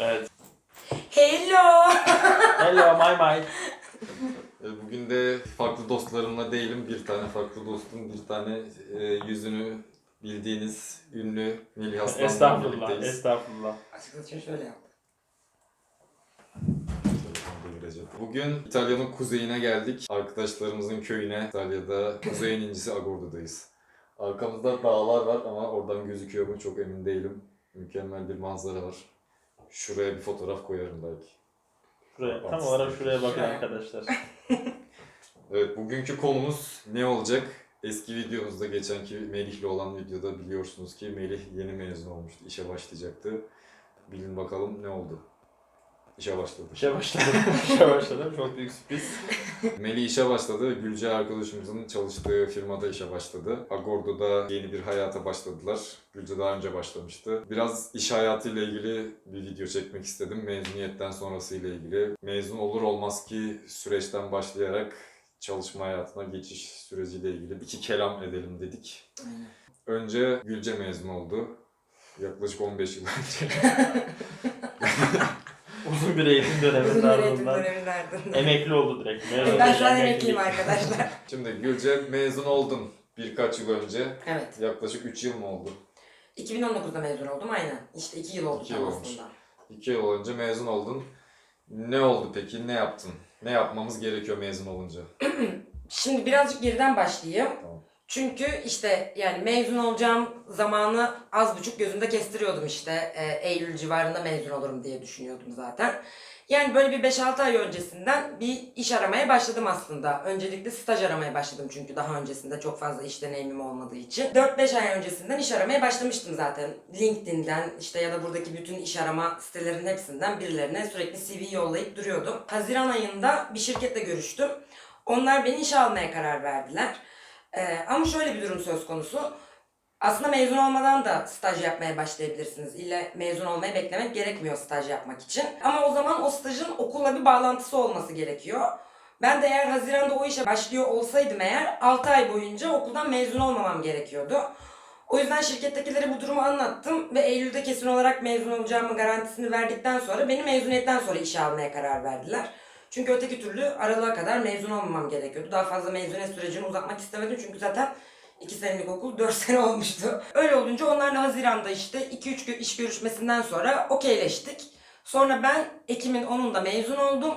Evet. Hello. Hello my my. E, Bugün de farklı dostlarımla değilim. Bir tane farklı dostum, bir tane e, yüzünü bildiğiniz ünlü Melih Aslan'la Estağfurullah, birlikteyiz. estağfurullah. Açıkçası şöyle yaptım. Bugün İtalya'nın kuzeyine geldik. Arkadaşlarımızın köyüne. İtalya'da kuzeyin incisi Agordo'dayız. Arkamızda dağlar var ama oradan gözüküyor mu çok emin değilim. Mükemmel bir manzara var. Şuraya bir fotoğraf koyarım belki. Şuraya, tam olarak şuraya bakın Şuraya. arkadaşlar. Evet bugünkü konumuz ne olacak? Eski videomuzda geçenki Melih'le olan videoda biliyorsunuz ki Melih yeni mezun olmuştu. işe başlayacaktı. Bilin bakalım ne oldu? İşe başladı. İşe başladım. İşe başladım. Çok büyük sürpriz. Melih işe başladı. Gülce arkadaşımızın çalıştığı firmada işe başladı. Agordo'da yeni bir hayata başladılar. Gülce daha önce başlamıştı. Biraz iş hayatıyla ilgili bir video çekmek istedim. Mezuniyetten sonrası ile ilgili. Mezun olur olmaz ki süreçten başlayarak çalışma hayatına geçiş süreciyle ilgili iki kelam edelim dedik. Aynen. Önce Gülce mezun oldu. Yaklaşık 15 yıl önce. Uzun bir eğitim Uzun döneminin bir eğitim ardından döneminin ardından. emekli oldu direkt. Mezun Ben şu an emekliyim arkadaşlar. Şimdi Gülce mezun oldun birkaç yıl önce. Evet. Yaklaşık 3 yıl mı oldu? 2019'da mezun oldum aynen. İşte 2 yıl oldu İki tam yıl olmuş. aslında. İki yıl önce mezun oldun. Ne oldu peki? Ne yaptın? Ne yapmamız gerekiyor mezun olunca? Şimdi birazcık geriden başlayayım. Tamam. Çünkü işte yani mezun olacağım zamanı az buçuk gözümde kestiriyordum işte. Ee, Eylül civarında mezun olurum diye düşünüyordum zaten. Yani böyle bir 5-6 ay öncesinden bir iş aramaya başladım aslında. Öncelikle staj aramaya başladım çünkü daha öncesinde çok fazla iş deneyimim olmadığı için. 4-5 ay öncesinden iş aramaya başlamıştım zaten. LinkedIn'den işte ya da buradaki bütün iş arama sitelerinin hepsinden birilerine sürekli CV yollayıp duruyordum. Haziran ayında bir şirketle görüştüm. Onlar beni işe almaya karar verdiler. Ee, ama şöyle bir durum söz konusu. Aslında mezun olmadan da staj yapmaya başlayabilirsiniz. İlla mezun olmayı beklemek gerekmiyor staj yapmak için. Ama o zaman o stajın okulla bir bağlantısı olması gerekiyor. Ben de eğer Haziran'da o işe başlıyor olsaydım eğer 6 ay boyunca okuldan mezun olmamam gerekiyordu. O yüzden şirkettekilere bu durumu anlattım ve Eylül'de kesin olarak mezun olacağımın garantisini verdikten sonra beni mezuniyetten sonra işe almaya karar verdiler. Çünkü öteki türlü aralığa kadar mezun olmamam gerekiyordu. Daha fazla mezuniyet sürecini uzatmak istemedim çünkü zaten 2 senelik okul 4 sene olmuştu. Öyle olunca onlarla Haziran'da işte 2-3 iş görüşmesinden sonra okeyleştik. Sonra ben Ekim'in 10'unda mezun oldum.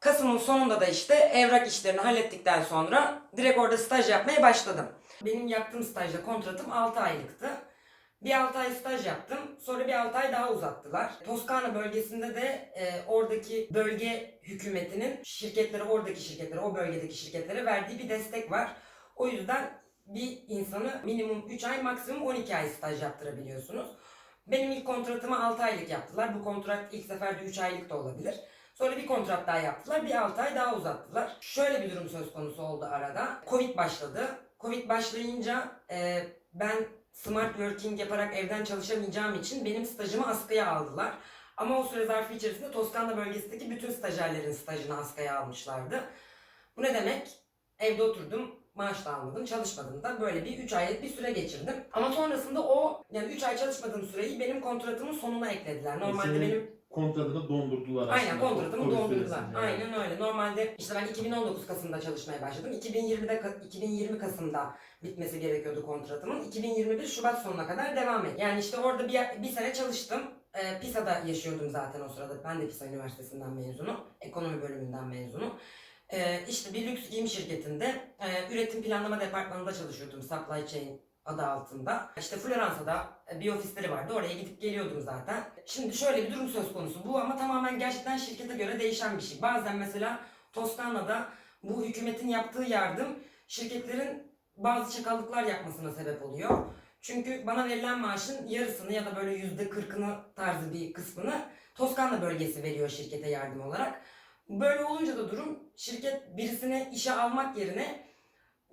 Kasım'ın sonunda da işte evrak işlerini hallettikten sonra direkt orada staj yapmaya başladım. Benim yaptığım stajda kontratım 6 aylıktı. Bir 6 ay staj yaptım. Sonra bir 6 ay daha uzattılar. Toskana bölgesinde de e, oradaki bölge hükümetinin şirketlere, oradaki şirketlere, o bölgedeki şirketlere verdiği bir destek var. O yüzden bir insanı minimum 3 ay, maksimum 12 ay staj yaptırabiliyorsunuz. Benim ilk kontratımı 6 aylık yaptılar. Bu kontrat ilk seferde 3 aylık da olabilir. Sonra bir kontrat daha yaptılar. Bir 6 ay daha uzattılar. Şöyle bir durum söz konusu oldu arada. Covid başladı. Covid başlayınca e, ben smart working yaparak evden çalışamayacağım için benim stajımı askıya aldılar. Ama o süre zarfı içerisinde Toskana bölgesindeki bütün stajyerlerin stajını askıya almışlardı. Bu ne demek? Evde oturdum, maaş da almadım, çalışmadım da böyle bir 3 aylık bir süre geçirdim. Ama sonrasında o yani 3 ay çalışmadığım süreyi benim kontratımın sonuna eklediler. Normalde Senin benim kontratını dondurdular aslında. Aynen kontratımı dondurdular. Aynen öyle. Normalde işte ben 2019 Kasım'da çalışmaya başladım. 2020'de Ka- 2020 Kasım'da bitmesi gerekiyordu kontratımın. 2021 Şubat sonuna kadar devam et. Yani işte orada bir, bir sene çalıştım. Ee, PISA'da yaşıyordum zaten o sırada. Ben de PISA Üniversitesi'nden mezunum. Ekonomi bölümünden mezunum. Ee, işte bir lüks giyim şirketinde e, üretim planlama departmanında çalışıyordum. Supply Chain adı altında. İşte Floransa'da e, bir ofisleri vardı. Oraya gidip geliyordum zaten. Şimdi şöyle bir durum söz konusu. Bu ama tamamen gerçekten şirkete göre değişen bir şey. Bazen mesela Toskana'da bu hükümetin yaptığı yardım şirketlerin bazı çakallıklar yapmasına sebep oluyor. Çünkü bana verilen maaşın yarısını ya da böyle yüzde kırkını tarzı bir kısmını Toskana bölgesi veriyor şirkete yardım olarak. Böyle olunca da durum şirket birisini işe almak yerine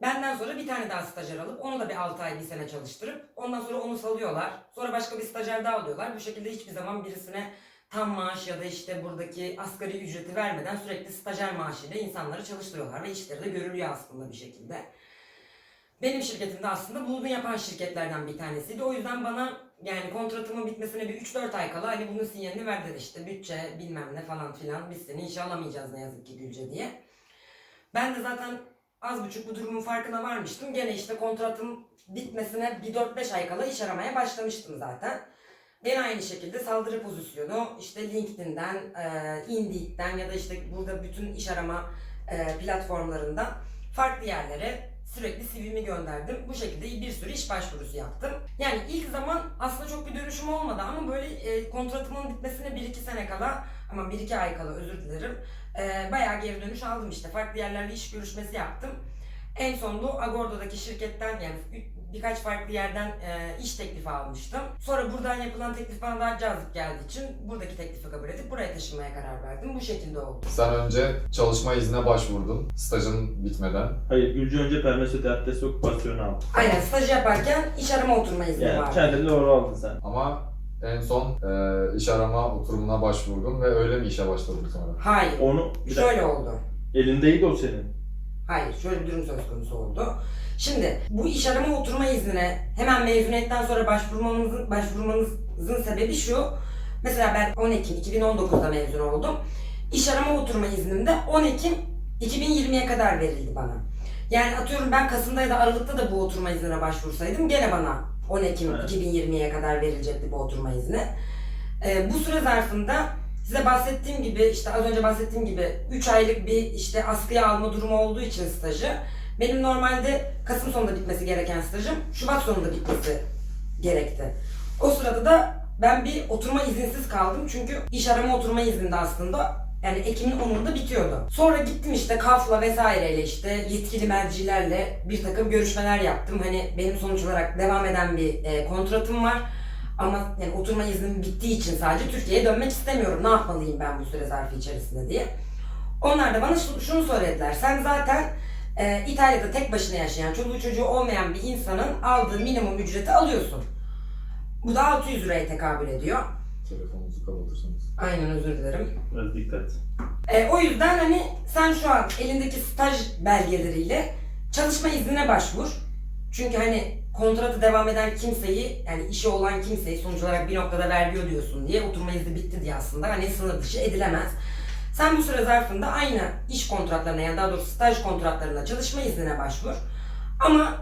benden sonra bir tane daha stajyer alıp onu da bir 6 ay bir sene çalıştırıp ondan sonra onu salıyorlar. Sonra başka bir stajyer daha alıyorlar. Bu şekilde hiçbir zaman birisine tam maaş ya da işte buradaki asgari ücreti vermeden sürekli stajyer maaşıyla insanları çalıştırıyorlar ve işleri de görülüyor aslında bir şekilde. Benim şirketimde aslında bunu yapan şirketlerden bir tanesiydi. O yüzden bana yani kontratımın bitmesine bir 3-4 ay kala hani bunun sinyalini verdiler işte bütçe bilmem ne falan filan biz seni işe alamayacağız ne yazık ki Gülce diye. Ben de zaten az buçuk bu durumun farkına varmıştım. Gene işte kontratım bitmesine bir 4-5 ay kala iş aramaya başlamıştım zaten. Gene aynı şekilde saldırı pozisyonu işte LinkedIn'den, e, Indeed'den ya da işte burada bütün iş arama e, platformlarından farklı yerlere sürekli CV'mi gönderdim. Bu şekilde bir sürü iş başvurusu yaptım. Yani ilk zaman aslında çok bir dönüşüm olmadı ama böyle e, kontratımın bitmesine 1-2 sene kala ama 1-2 ay kala özür dilerim. E, bayağı geri dönüş aldım işte. Farklı yerlerle iş görüşmesi yaptım. En son bu Agordo'daki şirketten yani bir- birkaç farklı yerden e, iş teklifi almıştım. Sonra buradan yapılan teklif bana daha cazip geldiği için buradaki teklifi kabul edip buraya taşınmaya karar verdim. Bu şekilde oldu. Sen önce çalışma iznine başvurdun stajın bitmeden. Hayır Gülce önce permesso adresi okupasyonu aldı. Aynen staj yaparken iş arama oturma izni Yani vardı. kendini doğru aldın sen. Ama en son e, iş arama oturumuna başvurdun ve öyle mi işe başladın sonra? Hayır. Onu bir dakika. Şöyle oldu. Elindeydi o senin. Hayır, şöyle bir durum söz konusu oldu. Şimdi bu iş arama oturma iznine hemen mezuniyetten sonra başvurmanızın, başvurmanızın sebebi şu. Mesela ben 10 Ekim 2019'da mezun oldum. İş arama oturma iznim de 10 Ekim 2020'ye kadar verildi bana. Yani atıyorum ben Kasım'da ya da Aralık'ta da bu oturma iznine başvursaydım gene bana 10 Ekim Evet. 2020'ye kadar verilecekti bu oturma izni. Ee, bu süre zarfında size bahsettiğim gibi işte az önce bahsettiğim gibi 3 aylık bir işte askıya alma durumu olduğu için stajı benim normalde Kasım sonunda bitmesi gereken stajım Şubat sonunda bitmesi gerekti. O sırada da ben bir oturma izinsiz kaldım çünkü iş arama oturma izninde aslında yani Ekim'in 10'unda bitiyordu. Sonra gittim işte KAF'la vesaireyle işte yetkili mercilerle bir takım görüşmeler yaptım. Hani benim sonuç olarak devam eden bir e, kontratım var. Ama yani oturma iznim bittiği için sadece Türkiye'ye dönmek istemiyorum. Ne yapmalıyım ben bu süre zarfı içerisinde diye. Onlar da bana şu- şunu söylediler. Sen zaten e, İtalya'da tek başına yaşayan, çoluğu çocuğu olmayan bir insanın aldığı minimum ücreti alıyorsun. Bu da 600 liraya tekabül ediyor. Telefonunuzu kapatırsanız. Aynen özür dilerim. Biraz dikkat. E, o yüzden hani sen şu an elindeki staj belgeleriyle çalışma iznine başvur. Çünkü hani kontratı devam eden kimseyi yani işi olan kimseyi sonuç olarak bir noktada vergi ödüyorsun diye oturma izni bitti diye aslında hani sınır dışı edilemez. Sen bu süre zarfında aynı iş kontratlarına yani daha doğrusu staj kontratlarına çalışma iznine başvur. Ama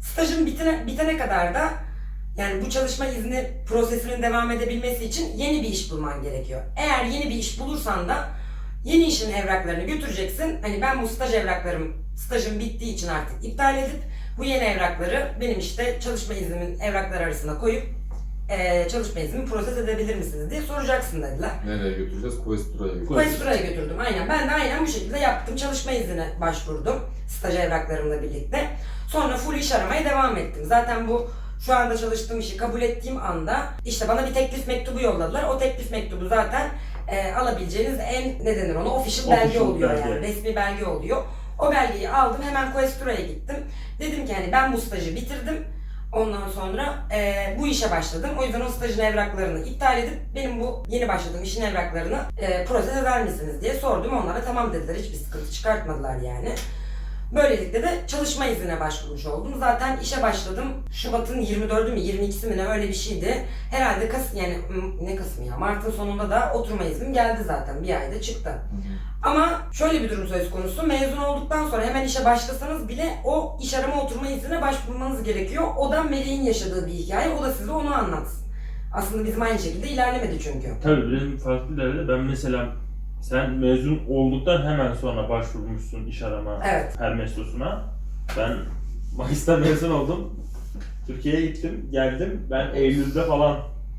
stajın bitene, bitene kadar da yani bu çalışma izni prosesinin devam edebilmesi için yeni bir iş bulman gerekiyor. Eğer yeni bir iş bulursan da yeni işin evraklarını götüreceksin. Hani ben bu staj evraklarım, stajım bittiği için artık iptal edip bu yeni evrakları benim işte çalışma iznimin evrakları arasına koyup eee, çalışma iznimi proses edebilir misiniz diye soracaksın dediler. Nereye götüreceğiz? Questura'ya götüreceğiz. Questura'ya götürdüm aynen. Ben de aynen bu şekilde yaptım. Çalışma iznine başvurdum. Staj evraklarımla birlikte. Sonra full iş aramaya devam ettim. Zaten bu şu anda çalıştığım işi kabul ettiğim anda işte bana bir teklif mektubu yolladılar. O teklif mektubu zaten e, alabileceğiniz en ne denir ona official belge Official oluyor belge. yani resmi belge oluyor. O belgeyi aldım hemen Questura'ya gittim. Dedim ki hani ben bu stajı bitirdim. Ondan sonra e, bu işe başladım. O yüzden o stajın evraklarını iptal edip benim bu yeni başladığım işin evraklarını e, proses eder misiniz diye sordum. Onlar da tamam dediler. Hiçbir sıkıntı çıkartmadılar yani. Böylelikle de çalışma iznine başvurmuş oldum. Zaten işe başladım. Şubat'ın 24'ü mü 22'si mi ne öyle bir şeydi. Herhalde Kasım yani ne Kasım ya Mart'ın sonunda da oturma iznim geldi zaten. Bir ayda çıktı. Ama şöyle bir durum söz konusu. Mezun olduktan sonra hemen işe başlasanız bile o iş arama oturma iznine başvurmanız gerekiyor. O da Melih'in yaşadığı bir hikaye. O da size onu anlatsın. Aslında bizim aynı şekilde ilerlemedi çünkü. Tabii bizim farklı ileride ben mesela sen mezun olduktan hemen sonra başvurmuşsun iş arama Evet. Hermesos'una. Ben Mayıs'ta mezun oldum. Türkiye'ye gittim, geldim. Ben Eylül'de falan,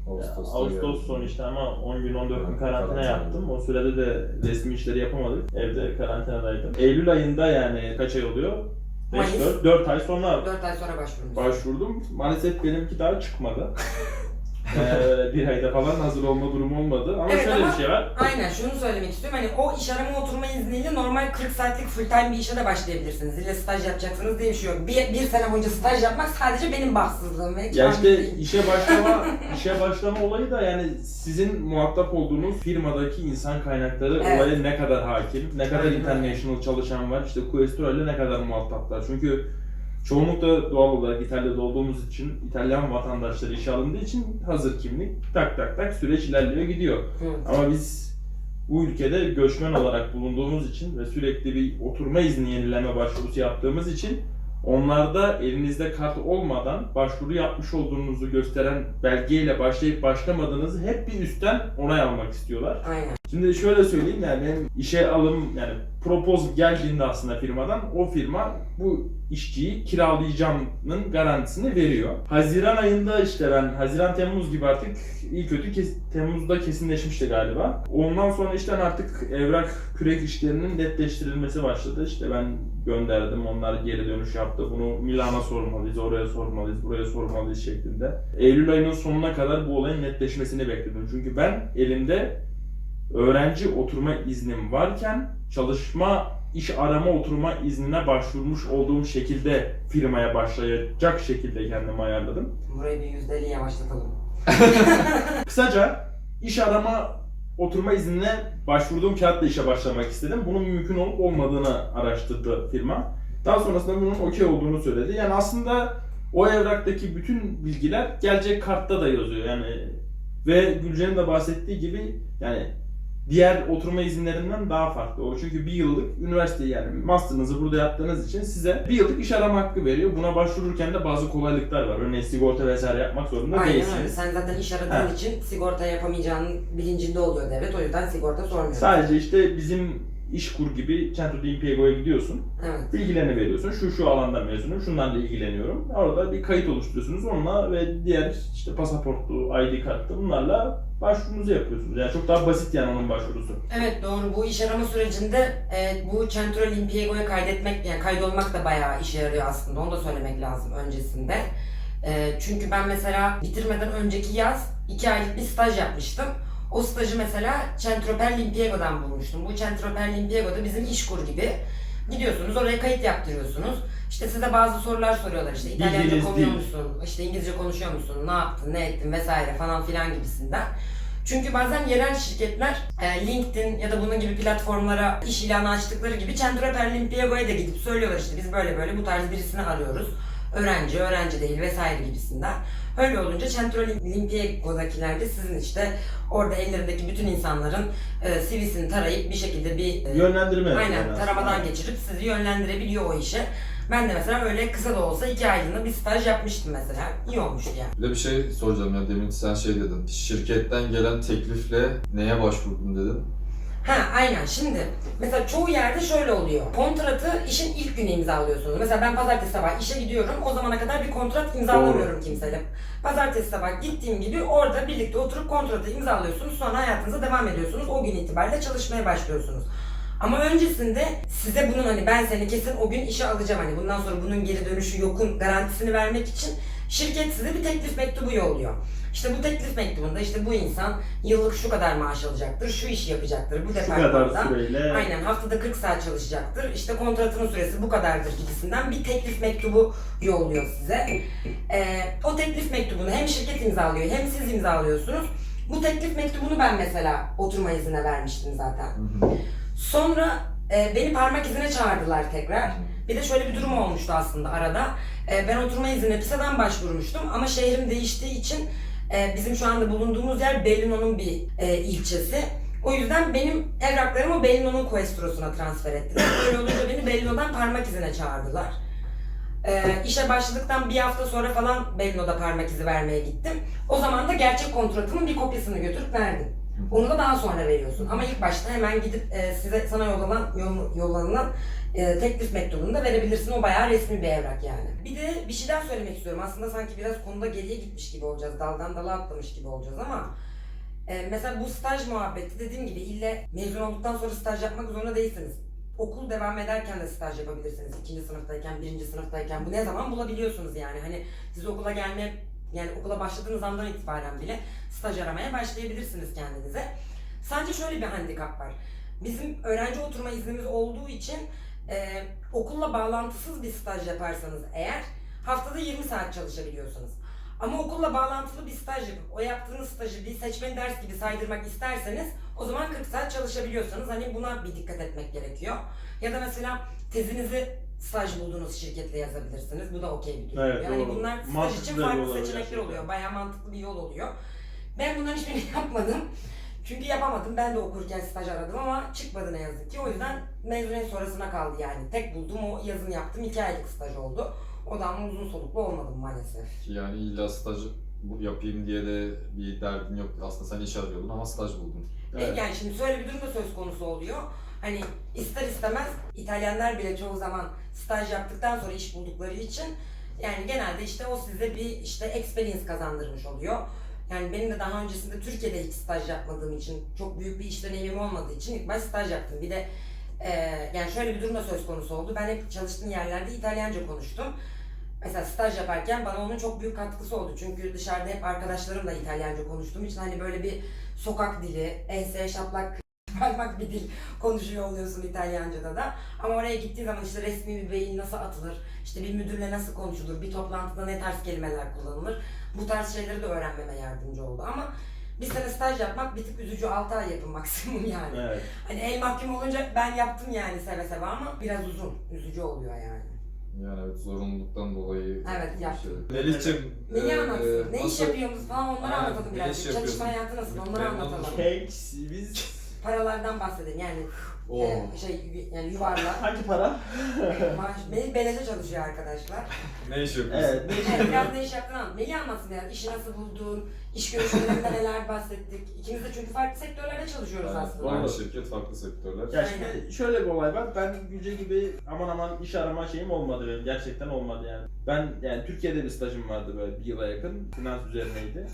Ağustos'ta Ağustos sonu işte ama 10 gün 14 gün Evet, karantina karantina. yaptım. O sürede de resmi işleri yapamadık. Evde karantinadaydım. Eylül ayında yani kaç ay oluyor? 5 Mayıs. 4 4 ay sonra 4 ay sonra başvurmuş. başvurdum. Maalesef benimki daha çıkmadı. ee, bir ayda falan hazır olma durumu olmadı. Ama Evet, şöyle ama- bir şey var. Aynen şunu söylemek istiyorum. Hani o iş arama oturma izniyle normal 40 saatlik full time bir işe de başlayabilirsiniz. İlle staj yapacaksınız diye bir şey yok. Bir, bir sene boyunca staj yapmak sadece benim bahtsızlığım ve Ya işte işe başlama işe başlama olayı da yani sizin muhatap olduğunuz firmadaki insan kaynakları Evet. olaya ne kadar hakim, ne kadar Aynen. international çalışan var, işte Questura ile ne kadar muhataplar. Çünkü Çoğunlukla doğal olarak İtalya'da olduğumuz için, İtalyan vatandaşları işe alındığı için hazır kimlik tak tak tak süreç ilerliyor gidiyor. Hı. Ama biz bu ülkede göçmen olarak bulunduğumuz için ve sürekli bir oturma izni yenileme başvurusu yaptığımız için onlarda elinizde kart olmadan başvuru yapmış olduğunuzu gösteren belgeyle başlayıp başlamadığınızı hep bir üstten onay almak istiyorlar. Aynen. Şimdi şöyle söyleyeyim yani benim işe alım yani propoz geldiğinde aslında firmadan o firma bu işçiyi kiralayacağımın garantisini veriyor. Haziran ayında işte ben Haziran Temmuz gibi artık iyi kötü kes- Temmuz'da kesinleşmişti galiba. Ondan sonra işte artık evrak kürek işlerinin netleştirilmesi başladı. İşte ben gönderdim onlar geri dönüş yaptı. Bunu Milano'a sormalıyız, oraya sormalıyız, buraya sormalıyız şeklinde. Eylül ayının sonuna kadar bu olayın netleşmesini bekledim. Çünkü ben elimde öğrenci oturma iznim varken çalışma iş arama oturma iznine başvurmuş olduğum şekilde firmaya başlayacak şekilde kendimi ayarladım. Burayı bir yüzdeli yavaşlatalım. Kısaca iş arama oturma iznine başvurduğum kağıtla işe başlamak istedim. Bunun mümkün olup olmadığını araştırdı firma. Daha sonrasında bunun okey olduğunu söyledi. Yani aslında o evraktaki bütün bilgiler gelecek kartta da yazıyor. Yani ve Gülce'nin de bahsettiği gibi yani diğer oturma izinlerinden daha farklı. O çünkü bir yıllık üniversite yani master'ınızı burada yaptığınız için size bir yıllık iş arama hakkı veriyor. Buna başvururken de bazı kolaylıklar var. Örneğin sigorta vesaire yapmak zorunda Aynen öyle. değilsiniz. Sen zaten iş aradığın Ha. için sigorta yapamayacağının bilincinde oluyor devlet. O yüzden sigorta sormuyor. Sadece işte bizim İşkur gibi Centro di Impiego'ya gidiyorsun. Evet. Bilgilerini veriyorsun. Şu şu alanda mezunum, şundan da ilgileniyorum. Orada bir kayıt oluşturuyorsunuz. Onunla ve diğer işte pasaportlu, ID kartlı bunlarla başvurunuzu yapıyorsunuz. Yani çok daha basit yani onun başvurusu. Evet doğru. Bu iş arama sürecinde e, bu Centro Olimpiago'ya kaydetmek, yani kaydolmak da bayağı işe yarıyor aslında. Onu da söylemek lazım öncesinde. E, çünkü ben mesela bitirmeden önceki yaz iki aylık bir staj yapmıştım. O stajı mesela Centro per l'Impiego'dan bulmuştum. Bu Centro per l'Impiego'da bizim işkur gibi. Gidiyorsunuz oraya kayıt yaptırıyorsunuz. İşte size bazı sorular soruyorlar işte İtalyanca İngiliz dil. musun, işte İngilizce konuşuyor musun, ne yaptın, ne ettin vesaire falan filan gibisinden. Çünkü bazen yerel şirketler e, LinkedIn ya da bunun gibi platformlara iş ilanı açtıkları gibi Centro per l'Impiego'ya da gidip söylüyorlar işte biz böyle böyle bu tarz birisini arıyoruz. Öğrenci, öğrenci değil vesaire gibisinden. Öyle olunca Centro Olimpiago'dakiler de sizin işte orada ellerindeki bütün insanların e, CV'sini tarayıp bir şekilde bir e, Yönlendirme Aynen yani taramadan geçirip sizi yönlendirebiliyor o işe. Ben de mesela öyle kısa da olsa iki aylığına bir staj yapmıştım mesela. İyi olmuştu yani. Bir de bir şey soracağım ya demin sen şey dedin. Şirketten gelen teklifle neye başvurdun dedin. Ha aynen şimdi mesela çoğu yerde şöyle oluyor. Kontratı işin ilk günü imzalıyorsunuz. Mesela ben pazartesi sabah işe gidiyorum. O zamana kadar bir kontrat imzalamıyorum kimseyle. Pazartesi sabah gittiğim gibi orada birlikte oturup kontratı imzalıyorsunuz. Sonra hayatınıza devam ediyorsunuz. O gün itibariyle çalışmaya başlıyorsunuz. Ama öncesinde size bunun hani ben seni kesin o gün işe alacağım hani bundan sonra bunun geri dönüşü yokun garantisini vermek için şirket size bir teklif mektubu yolluyor. İşte bu teklif mektubunda işte bu insan yıllık şu kadar maaş alacaktır, şu işi yapacaktır, bu departmanda. süreyle Aynen haftada 40 saat çalışacaktır. İşte kontratının süresi bu kadardır gibisinden bir teklif mektubu yolluyor size. Ee, o teklif mektubunu hem şirket imzalıyor hem siz imzalıyorsunuz. Bu teklif mektubunu ben mesela oturma iznine vermiştim zaten. Sonra e, beni parmak izine çağırdılar tekrar. Bir de şöyle bir durum olmuştu aslında arada. E, ben oturma iznine PİSA'dan başvurmuştum ama şehrim değiştiği için e, bizim şu anda bulunduğumuz yer Bellino'nun bir e, ilçesi. O yüzden benim evraklarımı Bellino'nun Questro'suna transfer ettiler. Öyle olunca beni Bellino'dan parmak izine çağırdılar. E, işe başladıktan bir hafta sonra falan Bellino'da parmak izi vermeye gittim. O zaman da gerçek kontratımın bir kopyasını götürüp verdim. Onu da daha sonra veriyorsun. Ama ilk başta hemen gidip e, size sana yollanan yol- yollanan e, teklif mektubunu da verebilirsin. O bayağı resmi bir evrak yani. Bir de bir şey daha söylemek istiyorum. Aslında sanki biraz konuda geriye gitmiş gibi olacağız. Daldan dala atlamış gibi olacağız ama e, mesela bu staj muhabbeti dediğim gibi ille mezun olduktan sonra staj yapmak zorunda değilsiniz. Okul devam ederken de staj yapabilirsiniz. İkinci sınıftayken, birinci sınıftayken. Bu ne zaman bulabiliyorsunuz yani. Hani siz okula gelmeye yani okula başladığınız andan itibaren bile staj aramaya başlayabilirsiniz kendinize. Sadece şöyle bir handikap var. Bizim öğrenci oturma iznimiz olduğu için e, okulla bağlantısız bir staj yaparsanız eğer haftada 20 saat çalışabiliyorsunuz. Ama okulla bağlantılı bir staj yapıp o yaptığınız stajı bir seçmeli ders gibi saydırmak isterseniz o zaman 40 saat çalışabiliyorsanız hani buna bir dikkat etmek gerekiyor. Ya da mesela tezinizi staj bulduğunuz şirketle yazabilirsiniz. Bu da okey bir durum. Evet, yani doğru. bunlar staj Mantıklı için farklı seçenekler oluyor. Bayağı mantıklı bir yol oluyor. Ben bunların hiçbirini yapmadım. Çünkü yapamadım. Ben de okurken staj aradım ama çıkmadı ne yazık ki. O yüzden mezuniyet sonrasına kaldı yani. Tek buldum o yazın yaptım. 2 aylık staj oldu. O da ama uzun soluklu olmadım maalesef. Yani illa staj bu- yapayım diye de bir derdin yok. Aslında sen iş arıyordun ama staj buldun. Evet. Yani şimdi şöyle bir durum da söz konusu oluyor. Hani ister istemez İtalyanlar bile çoğu zaman staj yaptıktan sonra iş buldukları için yani genelde işte o size bir işte experience kazandırmış oluyor. Yani benim de daha öncesinde Türkiye'de hiç staj yapmadığım için, çok büyük bir iş deneyimim olmadığı için ilk baş staj yaptım. Bir de e, yani şöyle bir durum söz konusu oldu. Ben hep çalıştığım yerlerde İtalyanca konuştum. Mesela staj yaparken bana onun çok büyük katkısı oldu. Çünkü dışarıda hep arkadaşlarımla İtalyanca konuştuğum için hani böyle bir sokak dili, ense şaplak parmak bir dil konuşuyor oluyorsun İtalyanca'da da. Ama oraya gittiğin zaman işte resmi bir beyin nasıl atılır, işte bir müdürle nasıl konuşulur, bir toplantıda ne tarz kelimeler kullanılır. Bu tarz şeyleri de öğrenmeme yardımcı oldu ama bir sene staj yapmak bir tık üzücü 6 ay yapın maksimum yani. Evet. Hani el mahkum olunca ben yaptım yani seve seve ama biraz uzun, üzücü oluyor yani. Yani evet zorunluluktan dolayı. Evet, yaptım. şey. Melih'cim. Neyi e, anlatsın? ne iş yapıyorsunuz falan onları Aynen, anlatalım ne biraz. iş Çalışma hayatı nasıl onları anlatalım. Cakes biz Paralardan bahsedin yani Oo. e, şey yani yuvarla. hangi para? Maaş, Melih beleşe çalışıyor arkadaşlar. Ne iş yapıyorsun? Evet. Evet, biraz ne iş yaptığını anlat. Melih anlatsın yani işi nasıl buldun, iş görüşmelerinde neler bahsettik. İkimiz de çünkü farklı sektörlerde çalışıyoruz Evet, aslında. Aynı şirket, farklı sektörler. Ya şimdi şöyle bir olay var. Ben Gülce gibi aman aman iş arama şeyim olmadı benim. Gerçekten olmadı yani. Ben yani Türkiye'de bir stajım vardı böyle bir yıla yakın. Finans üzerineydi.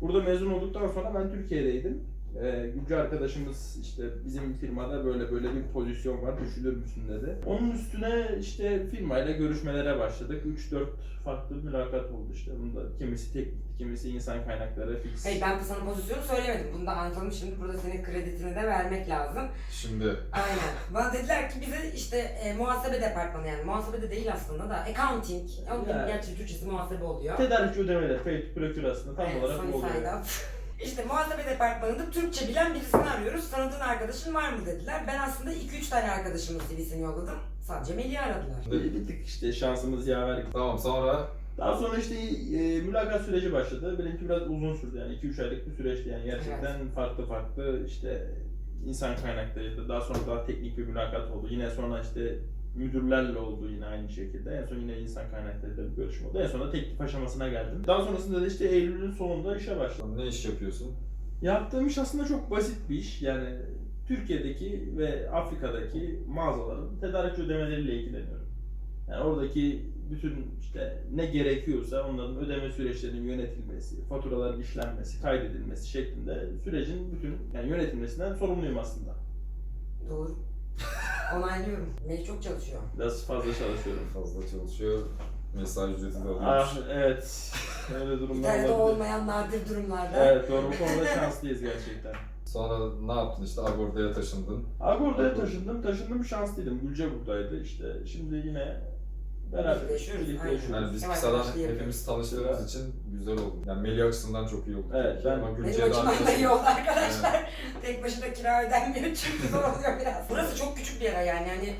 Burada mezun olduktan sonra ben Türkiye'deydim. Ee, Gülce arkadaşımız işte bizim firmada böyle böyle bir pozisyon var düşünür müsün dedi. Onun üstüne işte firmayla görüşmelere başladık. 3-4 farklı mülakat oldu işte. Bunda kimisi teknik, kimisi insan kaynakları, fix. Hayır ben sana pozisyonu söylemedim. Bunu da anlatalım. Şimdi burada senin kreditini de vermek lazım. Şimdi Aynen. Bana dediler ki bize işte e, muhasebe departmanı yani muhasebe de değil aslında da accounting. Onun Yani. gerçi Türkçesi muhasebe oluyor. Tedarikçi ödemeler, pay to aslında tam Evet, olarak bu oluyor. İşte muhasebe departmanında Türkçe bilen birisini arıyoruz. Tanıdığın arkadaşın var mı dediler. Ben aslında 2-3 tane arkadaşımın CV'sini yolladım. Sadece Melih'i aradılar. Bir, bir tık işte şansımız yaver tamam sonra Daha sonra işte e, mülakat süreci başladı. Benimki biraz uzun sürdü yani 2-3 aylık bir süreçti yani gerçekten farklı farklı işte insan kaynaklarıydı. Daha sonra daha teknik bir mülakat oldu. Yine sonra işte müdürlerle oldu yine aynı şekilde. En son yine insan kaynaklarıyla bir görüşme oldu. En sonunda teklif aşamasına geldim. Daha sonrasında da işte Eylül'ün sonunda işe başladım. ne iş yapıyorsun? Yaptığım iş aslında çok basit bir iş. Yani Türkiye'deki ve Afrika'daki mağazaların tedarikçi ödemeleriyle ilgileniyorum. Yani oradaki bütün işte ne gerekiyorsa onların ödeme süreçlerinin yönetilmesi, faturaların işlenmesi, kaydedilmesi şeklinde sürecin bütün yani yönetilmesinden sorumluyum aslında. Doğru. Onaylıyorum. Melih çok çalışıyor. Biraz fazla çalışıyorum. Fazla çalışıyor. Mesai ücreti de alıyormuş. Ah evet. Öyle durumlar İtalya'da olabilir. olmayan nadir durumlarda. Evet doğru bu konuda şanslıyız gerçekten. Sonra ne yaptın işte Agorda'ya taşındın. Agorda'ya taşındım. Taşındım şanslıydım. Gülce buradaydı işte. Şimdi yine beraber aynen. yaşıyoruz. Yani biz Yavaş kısadan hepimiz tanıştığımız için güzel oldu. Yani Melih açısından çok iyi oldu. Evet, ben- Ama Benim Gülce'ye de açımdan da iyi oldu arkadaşlar. Tek başına kira ödenmiyor çünkü zor oluyor biraz. Burası çok küçük bir yer yani. hani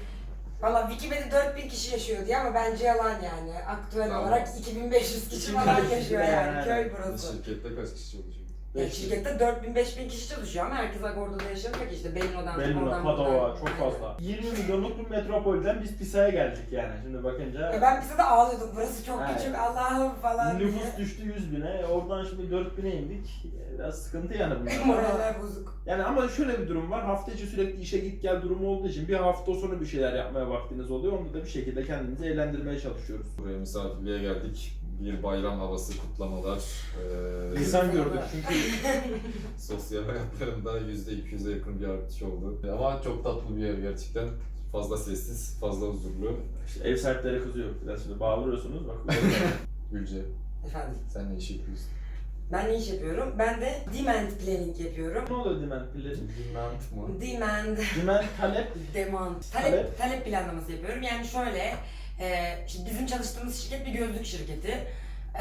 Valla Wikipedia'da 4000 kişi yaşıyor diye ama bence yalan yani. Aktüel Tamam. olarak 2500 kişi falan 2500 yaşıyor yani. yani. Köy burası. Şirkette kaç kişi çalışıyor? Yani Beş- şirkette 4000-5000 kişi çalışıyor ama herkes Agorda'da yaşamıyor ki işte Belino'dan, Belli oradan, Padova buradan. çok fazla. 20 milyonluk bir metropolden biz Pisa'ya geldik yani şimdi bakınca. Ya ben bize de ağlıyordum burası çok Evet. küçük Allah'ım falan diye. Nüfus düştü 100 bine, oradan şimdi 4000'e indik. Biraz sıkıntı yani bunlar. Moraller bozuk. Yani ama şöyle bir durum var. Hafta içi sürekli işe git gel durumu olduğu için bir hafta sonu bir şeyler yapmaya vaktiniz oluyor. Onda da bir şekilde kendimizi eğlendirmeye çalışıyoruz. Buraya misafirliğe geldik. Bir bayram havası, kutlamalar. Ee, İnsan gördük çünkü sosyal hayatlarında %200'e yakın bir artış oldu. Ama çok tatlı bir yer gerçekten. Fazla sessiz, fazla huzurlu. işte ev sahipleri kızıyor. Biraz şimdi bağırıyorsunuz bak. Gülce, Efendim sen ne iş yapıyorsun? ben ne iş yapıyorum? Ben de demand planning yapıyorum. ne oluyor demand pillerin? Demand mı? Demand Demand talep. Demand. Talep. Talep, talep planlaması yapıyorum. Yani şöyle, e, bizim çalıştığımız şirket bir gözlük şirketi.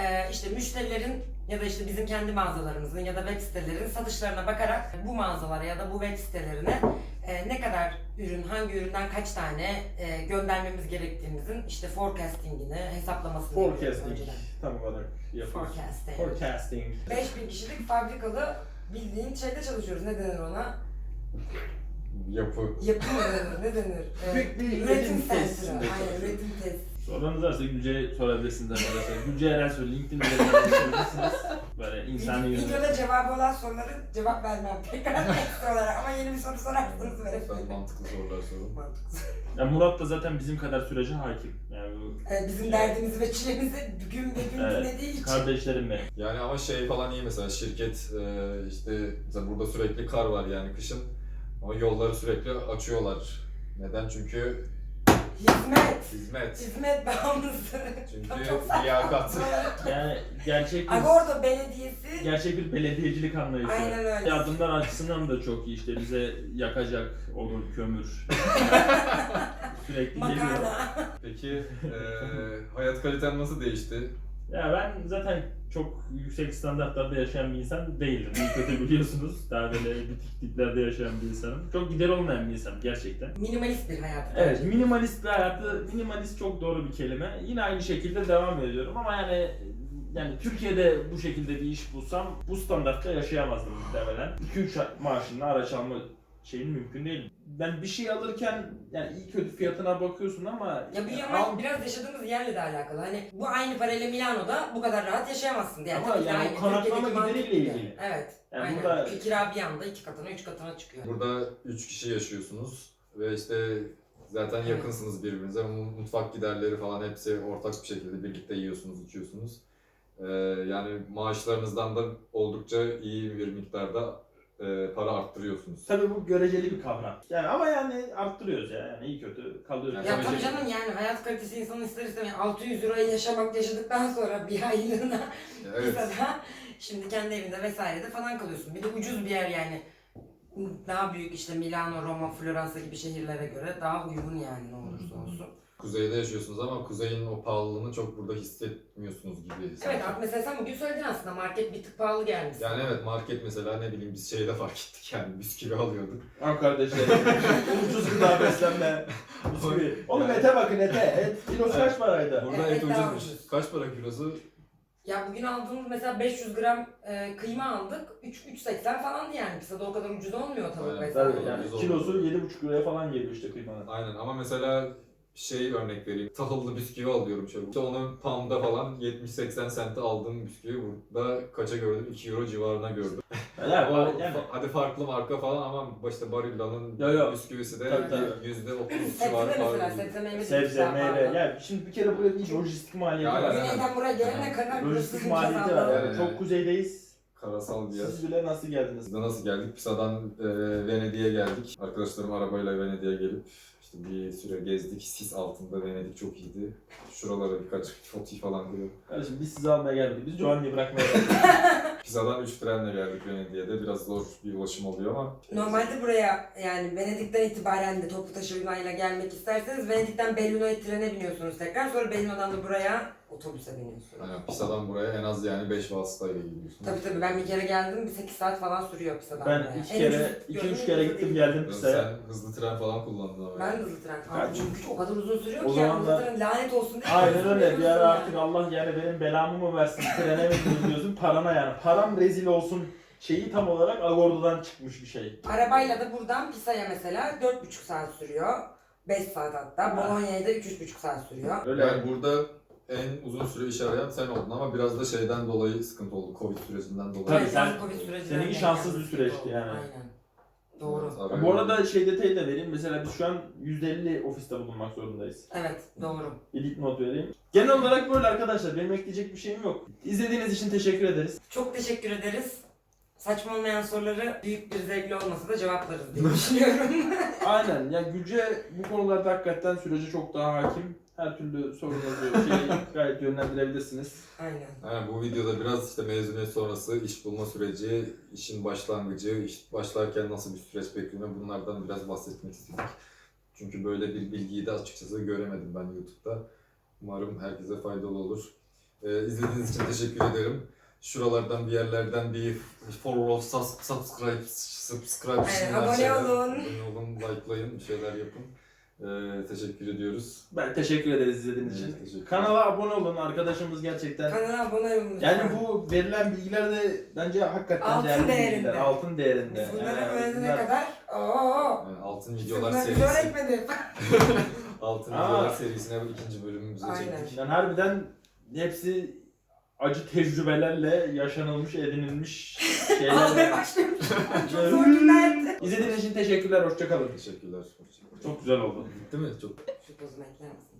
E, işte müşterilerin ya da işte bizim kendi mağazalarımızın ya da web sitelerinin satışlarına bakarak bu mağazalara ya da bu web sitelerine e, ne kadar ürün, hangi üründen kaç tane e, göndermemiz gerektiğimizin işte forecastingini, hesaplamasını Forecasting tam olarak yapıyoruz. Forecasting. Forecasting. 5000 kişilik fabrikalı bildiğin şeyde çalışıyoruz. Ne denir ona? Yapı. Yapı mı denir? Ne denir? Ee, Büyük bir üretim tesisinde Aynen üretim tesisi. Sorularınız varsa Gülce'ye sorabilirsiniz arkadaşlar. Gülce Erensoy LinkedIn üzerinden ulaşabilirsiniz. Böyle insani yönde. Videoda cevabı olan soruları cevap vermem tekrar ekstra olarak ama yeni bir soru sorarsanız verebilirim. mantıklı sorular sorun. Mantıklı. Ya Murat da zaten bizim kadar sürece hakim. Yani bu Ee, bizim derdimizi ve çilemizi gün ve gün Evet. dinlediği için. kardeşlerim benim. Yani ama şey falan iyi mesela şirket e, işte mesela burada sürekli kar var yani kışın ama yolları sürekli açıyorlar. Neden? Çünkü Hizmet. hizmet. Hizmet bağımlısı. Çünkü Çok saçma. liyakat. Yani gerçek bir, Agordo Belediyesi gerçek bir belediyecilik anlayışı. Aynen öyle. Yardımlar açısından da çok iyi işte bize yakacak olur kömür. Sürekli geliyor. makarna. Peki e, hayat kaliten nasıl değişti? Ya ben zaten çok yüksek standartlarda yaşayan bir insan değilim. İyi kötü biliyorsunuz. Daha böyle butik tiplerde yaşayan bir insanım. Çok gider olmayan bir insanım gerçekten. Minimalist bir hayat. Evet, minimalist bir hayatı, minimalist çok doğru bir kelime. Yine aynı şekilde devam ediyorum ama yani yani Türkiye'de bu şekilde bir iş bulsam bu standartta yaşayamazdım muhtemelen. 2-3 maaşınla araç alma şeyin mümkün değil. Ben bir şey alırken yani iyi kötü fiyatına bakıyorsun ama Ya bu al- ama biraz yaşadığımız yerle de alakalı. Hani bu aynı parayla Milano'da bu kadar rahat yaşayamazsın diye. Ama Tabii ki yani aynı. o konaklama Türkiye'deki mantık gideriyle gibi. ilgili. Evet. Yani aynen. burada- Çünkü kira bir anda iki katına, üç katına çıkıyor. Burada üç kişi yaşıyorsunuz ve işte zaten yakınsınız birbirinize. Mu- Mutfak giderleri falan hepsi ortak bir şekilde birlikte yiyorsunuz, içiyorsunuz. Ee, yani maaşlarınızdan da oldukça iyi bir miktarda e, para arttırıyorsunuz. Tabii bu göreceli bir kavram. Yani ama yani arttırıyoruz ya. Yani iyi kötü kalıyoruz. Yani Ya tabii tabii canım yani hayat kalitesi insanın ister istemez 600 euroya yaşamak yaşadıktan sonra bir aylığına Evet. Pisa'da şimdi kendi evinde vesairede falan kalıyorsun. Bir de ucuz bir yer yani. Daha büyük işte Milano, Roma, Floransa gibi şehirlere göre daha uygun yani ne olursa olsun. Kuzeyde yaşıyorsunuz ama kuzeyin o pahalılığını çok burada hissetmiyorsunuz gibi. Evet sanki. mesela sen bugün söyledin aslında market bir tık pahalı gelmiş. Yani evet market mesela ne bileyim biz şeyde fark ettik yani bisküvi alıyorduk. Al kardeşler. Ucuz gıda beslenme. Bisküvi. Oğlum Yani- ete bakın ete. Et kilosu kaç paraydı? Burada Evet, et daha ucuzmuş. ucuz. Kaç para kilosu? Ya bugün aldığımız mesela 500 gram e, kıyma aldık. 3 3.80 falandı yani. Pisa'da o kadar ucuz olmuyor tavuk Aynen. vesaire. Tabii yani kilosu 7,5 liraya falan geliyor işte kıymanın. Aynen ama mesela şey örnek vereyim. Tahıllı bisküvi alıyorum şöyle. İşte onu pound'da falan 70-80 sente aldığım bisküvi burada kaça gördüm? 2 euro civarına gördüm. Yani, O, yani hadi farklı marka falan ama işte Barilla'nın Yo, yo. bisküvisi de Tabii, tabii. yüzde otuz Sebze civarı de mesela falan. sebze meyve de sebze, meyve. Yani şimdi bir kere buraya bir lojistik maliyeti Ya, var. aynen. Güneyden buraya gelene kadar Lojistik maliyeti var. Yani. Çok kuzeydeyiz. Karasal bir yer. Siz bile nasıl geldiniz? Biz de nasıl geldik? Pisa'dan e, Venedik'e geldik. Arkadaşlarım arabayla Venedik'e gelip işte bir süre gezdik. Sis altında Venedik çok iyiydi. Şuralara birkaç foto falan koyuyorum. Kardeşim biz sizi almaya gelmedik. Biz Giovanni'yi bırakmaya geldik. Pisa'dan 3 trenle geldik Venedik'e de. Biraz zor bir ulaşım oluyor ama. Normalde buraya yani Venedik'ten itibaren de toplu taşımayla gelmek isterseniz Venedik'ten Belluno'ya trene biniyorsunuz tekrar. Sonra Belluno'dan da buraya otobüse biniyorsunuz. Aynen Pisa'dan buraya en az yani 5 vasıtayla gidiyorsun. Tabii tabii ben bir kere geldim bir 8 saat falan sürüyor Pisa'dan Ben buraya. iki En kere, ucuz iki gördüğüm üç kere Pisa gittim geldim Sen Pisa'ya. hızlı tren falan kullandın ama. Ben de hızlı tren Ya aldım çünkü o kadar uzun sürüyor o ki yani zaman hızlı da- tren lanet olsun diye. Aynen öyle. Bir ara Yani. artık Allah yani benim belamı mı versin trene mi gidiyorsun parana yani. Param rezil olsun şeyi tam olarak Agordo'dan çıkmış bir şey. Arabayla da buradan Pisa'ya mesela 4,5 saat sürüyor. 5 saat hatta. Bologna'ya da 3-3,5 saat sürüyor. Öyle Yani burada en uzun süre iş arayan sen oldun ama biraz da şeyden dolayı sıkıntı oldu. Covid sürecinden dolayı. Tabii sen- Covid sürecinden seninki şanssız bir süreçti oldu. yani. Aynen. Doğru. Evet. Bu arada şey detayı da vereyim. Mesela biz şu an %50 ofiste bulunmak zorundayız. Evet doğru. Bir dipnot vereyim. Genel olarak böyle arkadaşlar. Benim ekleyecek bir şeyim yok. İzlediğiniz için teşekkür ederiz. Çok teşekkür ederiz. Saçma olmayan soruları büyük bir zevkle olmasa da cevaplarız diye düşünüyorum. Aynen. Ya Gülce bu konularda hakikaten sürece çok daha hakim. Her türlü sorunuzu şeyi gayet yönlendirebilirsiniz. Aynen. Yani bu videoda biraz işte mezuniyet sonrası iş bulma süreci, işin başlangıcı, iş başlarken nasıl bir süreç bekliyor bunlardan biraz bahsetmek istedik. Çünkü böyle bir bilgiyi de açıkçası göremedim ben YouTube'da. Umarım herkese faydalı olur. Ee, izlediğiniz için teşekkür ederim. Şuralardan bir yerlerden bir follow, sus- subscribe, subscribe Aynen, şeyler, abone şeyler. olun. Abone olun, likelayın, bir şeyler yapın. Ee, teşekkür ediyoruz. Ben teşekkür ederiz izlediğiniz için. Evet, teşekkür Kanala abone olun arkadaşımız gerçekten. Kanala abone olun. Yani bu verilen bilgiler de bence hakikaten Altın değerli değerinde. bilgiler. Altın değerinde. Bunları Yani öğrenene bunlar- kadar. Yani Altın Videolar Bunlar bizi serisi. öğretmedi. Altın Aa. Videolar serisine bu ikinci bölümümüzü Aynen. çektik. Yani harbiden hepsi acı tecrübelerle yaşanılmış, edinilmiş Ağlamaya şeyler. başlıyorum. Çok zor günlerdi. İzlediğiniz için teşekkürler, hoşçakalın. Teşekkürler. Hoşçakalın. Çok güzel oldu. Değil mi? Çok Şu tozunu ekler misin?